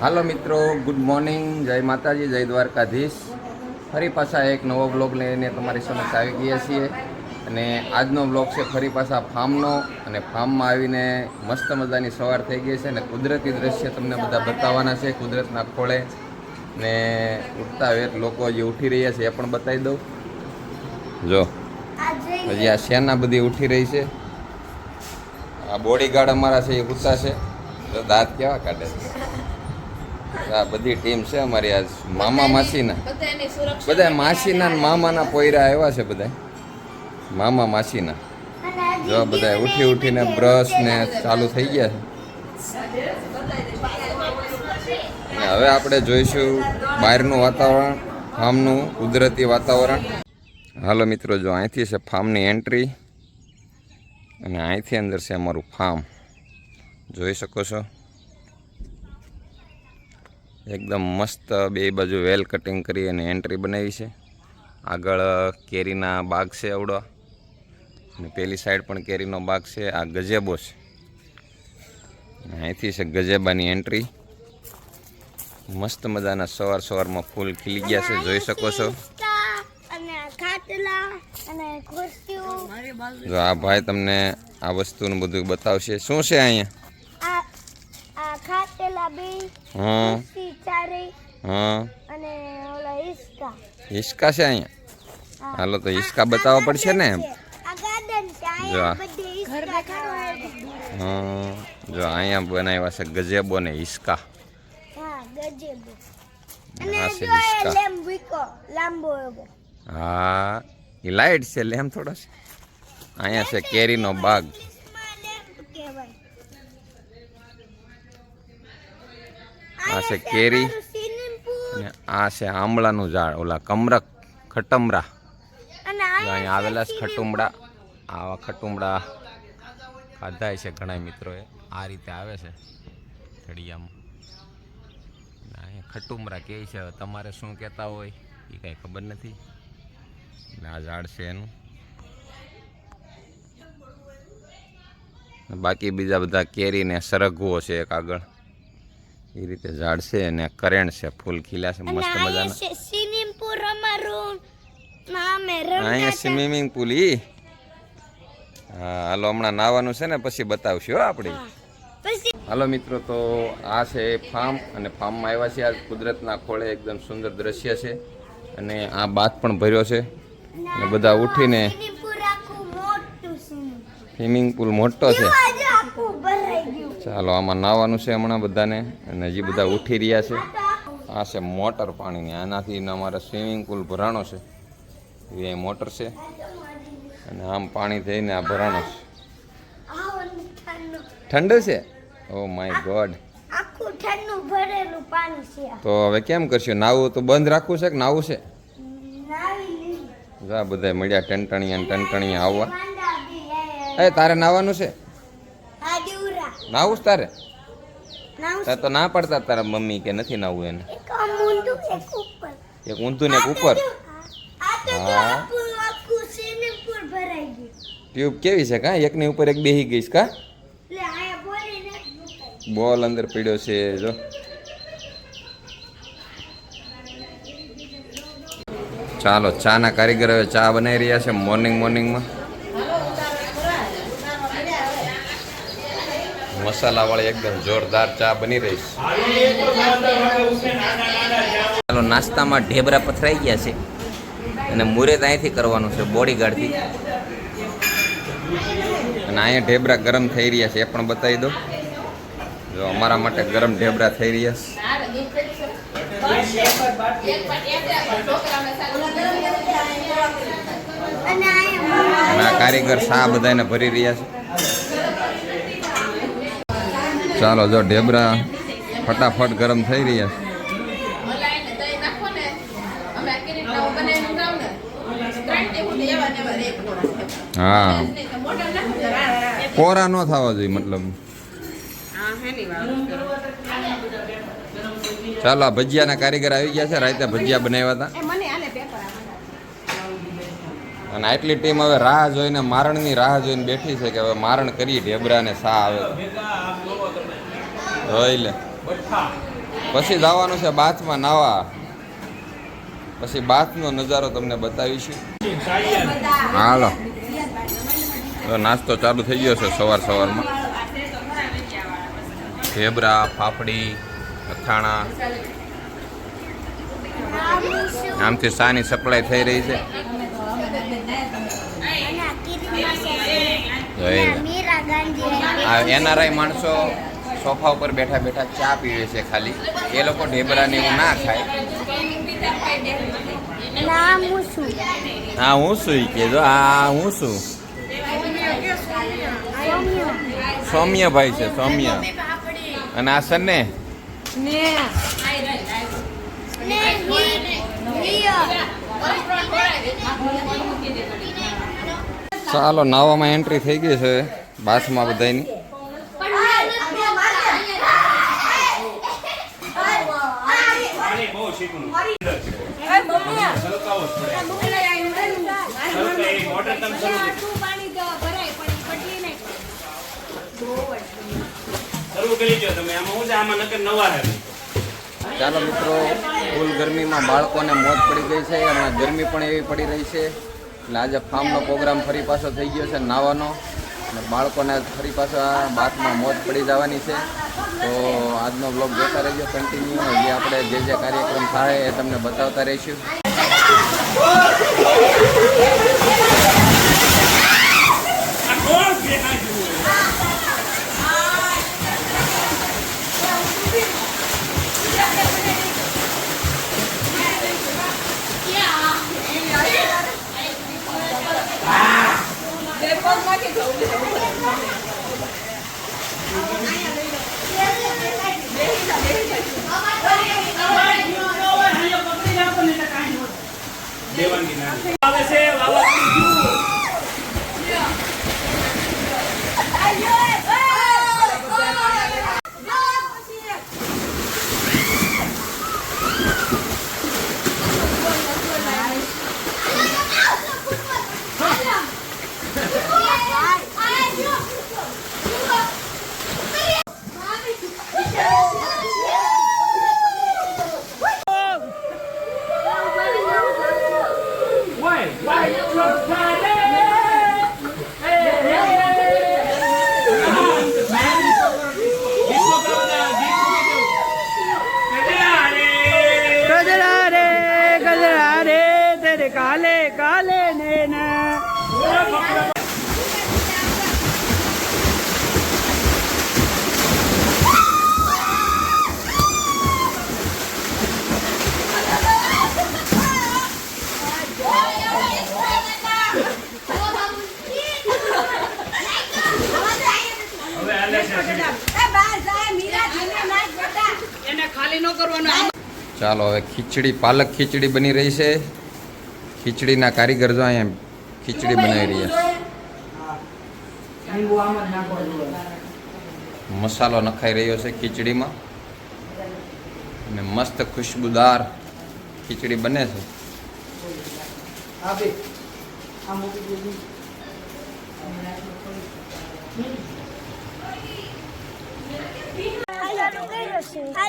હાલો મિત્રો good morning જય માતાજી, જય દ્વારકાધીશ. ફરી પાછા એક નવો બ્લોગ લઈને તમારી સમક્ષ આવી ગયા છીએ. અને આજનો બ્લોગ છે ફરી પાછા ફાર્મનો. અને ફાર્મમાં આવીને મસ્ત મજાની સવાર થઈ ગઈ છે અને કુદરતી દ્રશ્ય તમને બધા બતાવવાના છે, કુદરતના ખોળે. ને ઉઠતા વેત લોકો જે ઉઠી રહ્યા છે, એ પણ બતાવી દઉં. જો, હજી આ શેના બધી ઉઠી રહી છે. આ બોડીગાર્ડ અમારા છે, એ ઉઠતા છે. તો દાંત કેવા કાઢે છે? આ બધી ટીમ છે અમારી આજ મામા માસીના. બધા માસીના મામાના પોયરા આવ્યા છે બધા મામા માસીના. જો બધા ઉઠી ઉઠીને બ્રશ ને ચાલુ થઈ ગયા છે. અને હવે આપણે જોઈશું બહારનું વાતાવરણ ફાર્મનું કુદરતી વાતાવરણ. હાલો મિત્રો જો અહીંથી છે ફાર્મની એન્ટ્રી અને અહીંથી અંદર છે અમારું ફાર્મ. જોઈ શકો છો? એકદમ મસ્ત બે બાજુ વેલ કટિંગ કરી અને એન્ટ્રી બનાવી છે. આગળ કેરીના બાગ છે આવડો અને પેલી સાઈડ પણ કેરીનો બાગ છે. આ ગજેબો છે. અહીંથી છે ગજેબાની એન્ટ્રી મસ્ત મજાના સવાર સવારમાં ફૂલ ખીલી ગયા છે. જોઈ શકો છો. જો આ ભાઈ તમને આ વસ્તુનું બધું બતાવશે. શું છે અહીંયા? બે હં. ખુરશી હં. અને ઓલા હિસકા હિસકા છે અહીંયા? હાલો તો હિસકા બતાવવા પડશે ને એમ? હં જો અહીંયા બનાવ્યા છે ગજેબો ને હિસકા હા ગજેબો. અને આ છે જો એ હા લાઈટ છે લેમ થોડો છે. અહીંયા છે કેરીનો બાગ. આ છે કેરી. અને આ છે આંબળાનું ઝાડ ઓલા કમરક ખટમરા. અહીંયા આવેલા છે ખટુમડા આવા ખટુમડા ખાધા છે ઘણા મિત્રોએ આ રીતે આવે છે થડિયામાં અને અહીંયા ખટુમરા કહે છે તમારે શું કહેતા હોય એ કાંઈ ખબર નથી. આ ઝાડ છે એનું. બાકી બીજા બધા કેરી ને સરગવો છે એક આગળ. એ રીતે ઝાડ છે અને કરેણ છે ફૂલ ખીલા છે મસ્ત મજાના. સ્વિમિંગ પૂલ અમારું. અહીંયા સ્વિમિંગ પુલ ઈ. હા હાલો હમણાં નાવાનું છે ને પછી બતાવશું હો આપણે હાલો મિત્રો તો આ છે ફાર્મ અને ફાર્મમાં આવ્યા છે આ કુદરતના ખોળે એકદમ સુંદર દ્રશ્ય છે. અને આ બાથ પણ ભર્યો છે. અને બધા ઉઠીને સ્વિમિંગ પુલ મોટો છે આજે આખું ભરાઈ ગયું ચાલો આમાં નાવાનું છે હમણાં બધાને અને હજી બધા ઉઠી રહ્યા છે. આ છે મોટર પાણીની આનાથી અમારે સ્વિમિંગ પુલ ભરાણો છે. એ મોટર છે અને આમ પાણી થઈને આ ભરાણો છે. ઠંડુ છે? Oh my God. તો હવે કેમ કરશું? નાવું તો બંધ રાખવું છે કે નાવું છે? જા. બધા મળ્યા ટંટણીયા અને ટંટણીયા આવવા. એ તારે નાવાનું છે? નાવું તારે? તારે તો ના પડતા તારા મમ્મી કે નથી નાવું એને? એક ઊંધું ને એક ઉપર? હા. ટ્યુબ કેવી છે કા? એકની ઉપર એક બેહી ગઈશ કા. બોલ અંદર પીડ્યો છે જો. ચાલો ચા ના કારીગર હવે ચા બનાવી રહ્યા છે મોર્નિંગ મોર્નિંગમાં મસાલા વાળી એકદમ જોરદાર ચા બની રહી છે. ચાલો નાસ્તામાં ઢેબરા પથરાઈ ગયા છે અને મુરેત અહીંથી કરવાનું છે બોડીગાર્ડથી. અને અહીંયા ઢેબરા ગરમ થઈ રહ્યા છે એ પણ બતાવી દો. જો અમારા માટે ગરમ ઢેબરા થઈ રહ્યા છે. અને આ કારીગર શાહ બધાને ભરી રહ્યા છે. ચાલો જો ઢેબરા ફટાફટ ગરમ થઈ રહ્યા. હું. કોરા ન થવા જોઈએ મતલબ. ચાલો આ ભજીયાના કારીગર આવી ગયા છે, રાતે ભજીયા બનાવ્યા હતા. અને આટલી ટીમ હવે રાહ જોઈને, મારણની રાહ જોઈને બેઠી છે કે હવે મારણ કરીએ ઢેબરા ને સા આવે તો. લે. પછી જવાનું છે બાથમાં નાવા. પછી બાથનો નજારો તમને બતાવીશું. હાલો. તો નાસ્તો ચાલુ થઈ ગયો છે સવાર સવારમાં. ઘેબરા ફાફડી અથાણા. આમથી સાની સપ્લાય થઈ રહી છે. એનઆરઆઈ માણસો સોફા ઉપર બેઠા બેઠા ચા પીવે છે ખાલી. એ લોકો ઢેબરાને એવું ના ખાય. ના હું છું. હા હું શું કે જો આ હું શું સૌમ્ય સૌમ્યભાઈ છે સૌમ્ય. અને આ સન્ને? ને. ચાલો નાવામાં એન્ટ્રી થઈ ગઈ છે બાસમાં બધાની શરૂ કરી દો તમે. આમાં હું આમાં નકર નવા હે ચાલો મિત્રો ફૂલ ગરમીમાં બાળકોને મોત પડી ગઈ છે હમણાં ગરમી પણ એવી પડી રહી છે. એટલે આજે ફાર્મનો પ્રોગ્રામ ફરી પાછો થઈ ગયો છે નાવાનો. અને બાળકોને ફરી પાછા બાથમાં મોત પડી જવાની છે. તો આજનો બ્લોગ જોતા રહેજો કન્ટિન્યુ જે આપણે જે જે કાર્યક્રમ થાય એ તમને બતાવતા રહીશું આ દેવાંગી ના આવે છે વાવાઝોડું Why? Why you Friday? Hey, hey, hey! ગજરા રે ગજરા રે તેરે કાલે કાલે નેના હવે હાલે છે એને ખાલી ન કરવાનો. ચાલો હવે ખીચડી પાલક ખીચડી બની રહી છે. ખીચડીના કારીગર જો અહીંયા ખીચડી બનાવી રહ્યા છે. મસાલો નખાઈ રહ્યો છે ખીચડીમાં. અને મસ્ત ખુશ્બુદાર ખીચડી બને છે.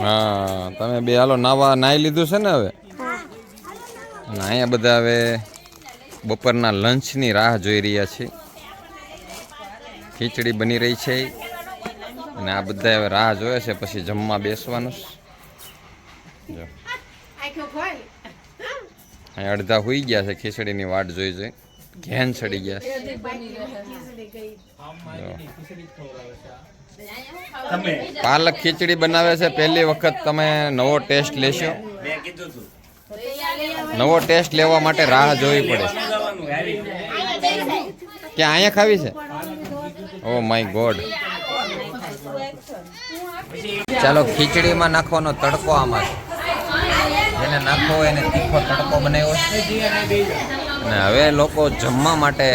હા, તમે બે હાલો નાવા નાઈ લીધું છે ને હવે? અને અહીંયા બધા હવે બપોરના લંચની રાહ જોઈ રહ્યા છે. ખીચડી બની રહી છે. અને આ બધા હવે રાહ જોવે છે, પછી જમવા બેસવાનું અહીંયા અડધા હોઈ ગયા છે, ખીચડીની વાટ જોઈ જોઈ. ઘેન ચડી ગયા છે. પાલક ખીચડી બનાવે છે. પહેલી વખત તમે નવો ટેસ્ટ લેશો. નવો ટેસ્ટ લેવા માટે રાહ જોવી પડે. કે અહીંયા ખાવી છે? Oh my God. ચાલો, ખીચડીમાં નાખવાનો તડકો આમાં. એને નાખવો હોય એને તીખો તડકો બનાવ્યો અને હવે લોકો જમવા માટે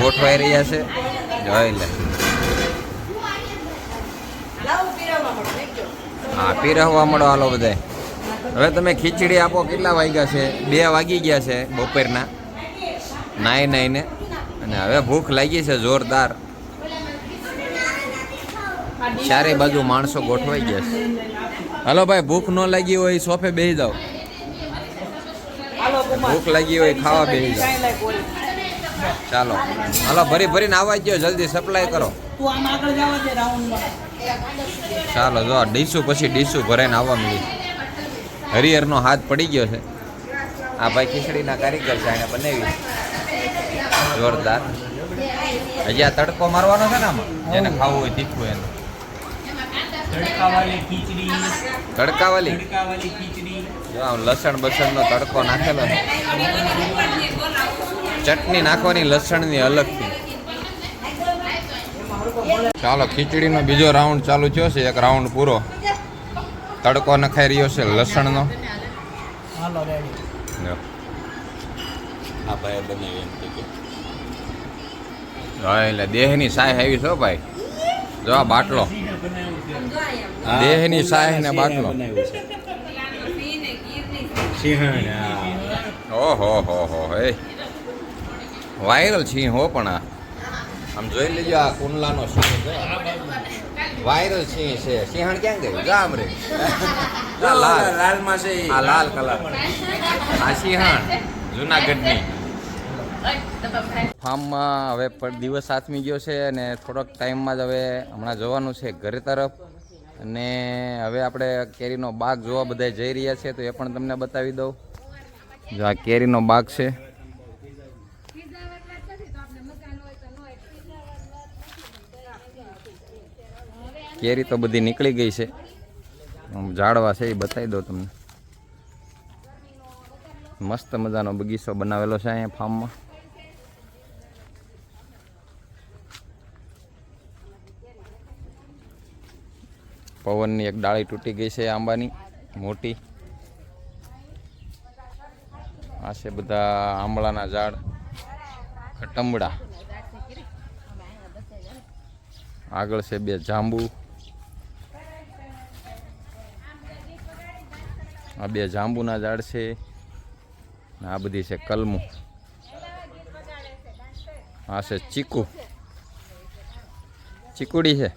ગોઠવાઈ રહ્યા છે. જોઈ લે. હા પીરહવા મળો હાલો બધાય. હવે તમે ખીચડી આપો કેટલા વાગ્યા છે? બે વાગી ગયા છે બપોરના. નાઈ નાઈને. અને હવે ભૂખ લાગી છે જોરદાર. ચારે બાજુ માણસો ગોઠવાઈ ગયા છે. હાલો ભાઈ, ભૂખ ન લાગી હોય સોફે બેસી જાઓ. ભૂખ લાગી હોય ખાવા બેસી જાઓ. ચાલો. હાલો ભરી ભરીને આવવા ગયો જલ્દી સપ્લાય કરો. ચાલો જો ડીસું પછી ડીશું ભરાઈને આવવા મળી હરિહરનો હાથ પડી ગયો છે. આ ભાઈ ખીચડીના કારીગર છે એને બનાવી જોરદાર. હજી આ તડકો મારવાનો છે ને આમાં? જેને ખાવું હોય તીખું એને. તડકાવાલી ખીચડી. જો આમ લસણ બસણનો તડકો નાખેલો છે. ચટણી નાખવાની લસણની અલગથી. ચાલો ખીચડીનો બીજો રાઉન્ડ ચાલુ થયો છે. એક રાઉન્ડ પૂરો. તડકો નખાઈ રહ્યો છે લસણનો. હા. ભાઈ બનાવી હા એટલે દેહની સાય આવી છો ભાઈ. જો આ બાટલો. દેહની સાય ને બાટલો. ઓહો હો હો હે. વાયરલ છે હો પણ આ. આમ જોઈ લેજો આ કુંડલાનો સિંહ છે. વાયરલ સિંહ છે. સિંહણ ક્યાં ગયું? ગામ રે. લાલ. લાલમાં છે આ લાલ કલર. આ સિંહણ જુનાગઢની. ફાર્મમાં હવે દિવસ આથમી ગયો છે અને થોડોક ટાઈમમાં જ હવે હમણાં જવાનું છે ઘરે તરફ. અને હવે આપણે કેરીનો બાગ જોવા બધા જઈ રહ્યા છે તો એ પણ તમને બતાવી દઉં. જો આ કેરીનો બાગ છે. કેરી તો બધી નીકળી ગઈ છે. ઝાડવા છે એ બતાવી દઉં તમને. મસ્ત મજાનો બગીચો બનાવેલો છે અહીંયા ફાર્મમાં. પવનની એક ડાળી તૂટી ગઈ છે આંબાની, મોટી. આ છે બધા આંબળાના ઝાડ ટમડા આગળ છે બે જાંબુ. આ બે જાંબુના ઝાડ છે. આ બધી છે કલમું. આ છે ચીકુ. ચીકુડી છે?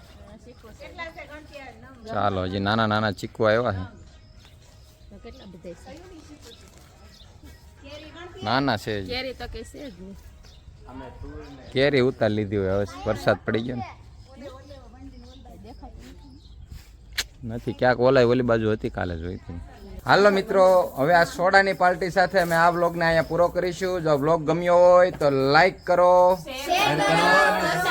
ચાલો, હજી નાના નાના ચીકુ આવ્યા છે. નાના છે. કેરી ઉતાર લીધી હોય, હવે વરસાદ પડી ગયો ને. નથી, ક્યાંક ઓલાય ઓલી બાજુ હતી કાલે જોઈ હતી. હાલો મિત્રો, હવે આ સોડાની પાર્ટી સાથે અમે આ બ્લોગને અહીંયા પૂરો કરીશું. જો બ્લોગ ગમ્યો હોય તો લાઈક કરો. શેર કરો